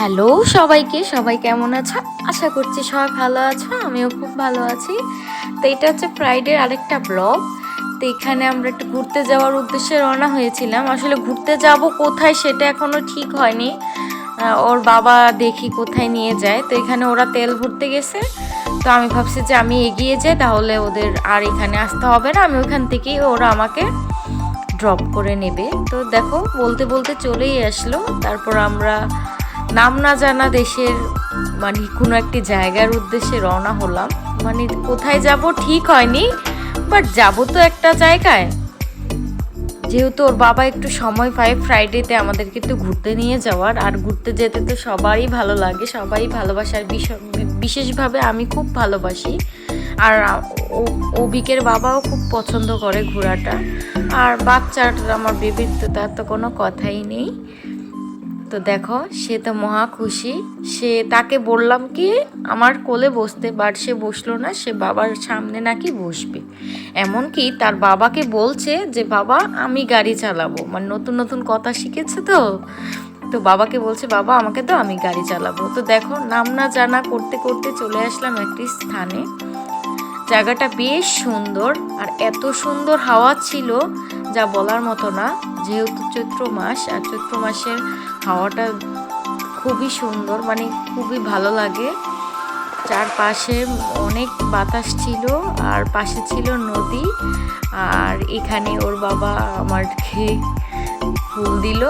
Hello সবাইকে, সবাই কেমন আছো? আশা করছি সবাই ভালো আছো, আমিও খুব ভালো আছি। তো এটা হচ্ছে ফ্রাইডের আরেকটা ব্লগ তো এখানে আমরা একটু ঘুরতে যাওয়ার উদ্দেশ্যে রওনা হয়েছিলাম। আসলে ঘুরতে যাব কোথায় সেটা এখনও ঠিক হয়নি। ওর বাবা দেখি কোথায় নিয়ে যায়। তো এখানে ওরা তেল ভরতে গেছে। তো আমি ভাবছি যে আমি এগিয়ে যাই, তাহলে ওদের আর এখানে আসতে হবে না। আমি ওখান থেকেই ওরা আমাকে ড্রপ করে নেবে। তো দেখো, বলতে বলতে চলেই আসলো। তারপর আমরা নাম না জানা দেশের মানে কোনো একটি জায়গার উদ্দেশ্যে রওনা হলাম। মানে কোথায় যাব ঠিক হয়নি বাট যাব তো একটা জায়গায়। যেহেতু ওর বাবা একটু সময় পায় ফ্রাইডেতে আমাদেরকে একটু ঘুরতে নিয়ে যাওয়ার, আর ঘুরতে যেতে তো সবারই ভালো লাগে সবাই ভালোবাসার বিশেষভাবে আমি খুব ভালোবাসি। আর অভিকের বাবাও খুব পছন্দ করে ঘোরাটা। আর বাচ্চার আমার বেবির তো তার তো কোনো কথাই নেই। তো দেখো, সে তো মহা খুশি। সে তাকে বললাম কি, আমার কোলে বসতে বাট সে বসল না, সে বাবার সামনে নাকি বসবে। এমনকি তার বাবাকে বলছে যে, বাবা, আমি গাড়ি চালাবো। মানে নতুন নতুন কথা শিখেছে তো? তো বাবাকে বলছে, বাবা, আমাকে তো আমি গাড়ি চালাবো। তো দেখো, নাম না জানা করতে করতে চলে আসলাম একটি স্থানে। জায়গাটা বেশ সুন্দর, আর এত সুন্দর হাওয়া ছিল যা বলার মতো না, যেহেতু চৈত্র মাস, আর চৈত্র মাসের হাওয়াটা খুবই সুন্দর মানে খুবই ভালো লাগে। চারপাশে অনেক বাতাস ছিল, আর পাশে ছিল নদী, আর এখানে ওর বাবা আমার আমাকে ফুল দিল।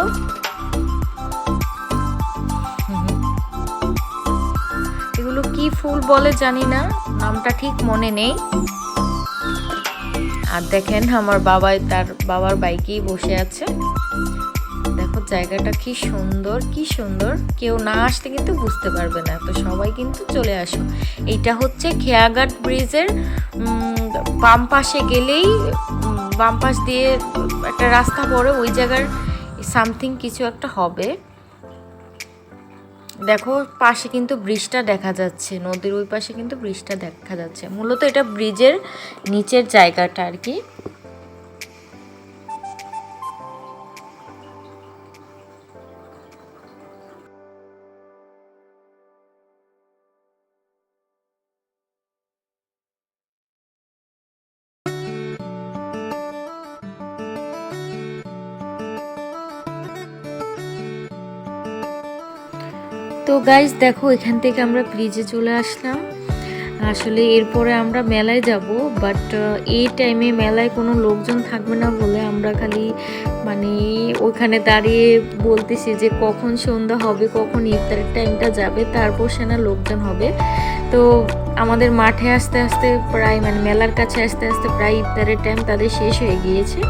এগুলো কি ফুল বলে জানি না, নামটা ঠিক মনে নেই। আর দেখেন আমার বাবাই তার বাবার বাইকেই বসে আছে। দেখো জায়গাটা কি সুন্দর কি সুন্দর। কেউ না আসলে কিন্তু বুঝতে পারবে না। তো সবাই কিন্তু চলে আসো। এইটা হচ্ছে খেয়াঘাট ব্রিজের বাম পাশে গেলেই বাম পাশ দিয়ে একটা রাস্তা পড়ে, ওই জায়গার সামথিং কিছু একটা হবে। দেখো, পাশে কিন্তু ব্রিজটা দেখা যাচ্ছে, নদীর ওই পাশে কিন্তু ব্রিজটা দেখা যাচ্ছে। মূলত এটা ব্রিজের নিচের জায়গাটা আর কি। তো গাইজ দেখো, এখান থেকে আমরা ব্রিজে চলে আসলাম। আসলে এরপরে আমরা মেলায় যাব বাট এই টাইমে মেলায় কোনো লোকজন থাকবে না বলে আমরা খালি মানে ওখানে দাঁড়িয়ে বলতেছি যে কখন সন্ধ্যা হবে, কখন ইফতারের টাইমটা যাবে, তারপর সে না লোকজন হবে। তো আমাদের মাঠে আসতে আসতে প্রায় মানে মেলার কাছে আসতে আসতে প্রায় ইফতারের টাইম তাদের শেষ হয়ে গিয়েছে।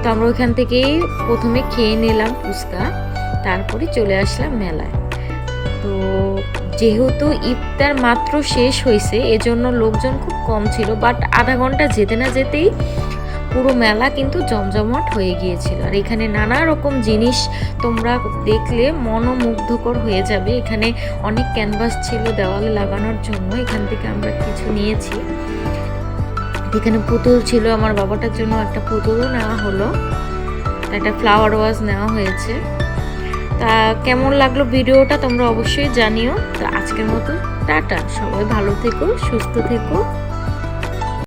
তো আমরা ওইখান থেকেই প্রথমে খেয়ে নিলাম ফুচকা, তারপরে চলে আসলাম মেলায়। তো যেহেতু ইফতার মাত্র শেষ হয়েছে এজন্য লোকজন খুব কম ছিল বাট আধা ঘণ্টা যেতে না যেতেই পুরো মেলা কিন্তু জমজমাট হয়ে গিয়েছিল। আর এখানে নানা রকম জিনিস তোমরা দেখলে মনোমুগ্ধকর হয়ে যাবে। এখানে অনেক ক্যানভাস ছিল দেওয়ালে লাগানোর জন্য, এখান থেকে আমরা কিছু নিয়েছি। এখানে পুতুল ছিল, আমার বাবাটার জন্য একটা পুতুলও নেওয়া হলো। একটা ফ্লাওয়ার ওয়াজ নেওয়া হয়েছে। তা কেমন লাগল ভিডিওটা তোমরা অবশ্যই জানিও। তো আজকের মতো, টাটা। সবাই ভালো থেকো, সুস্থ থেকো।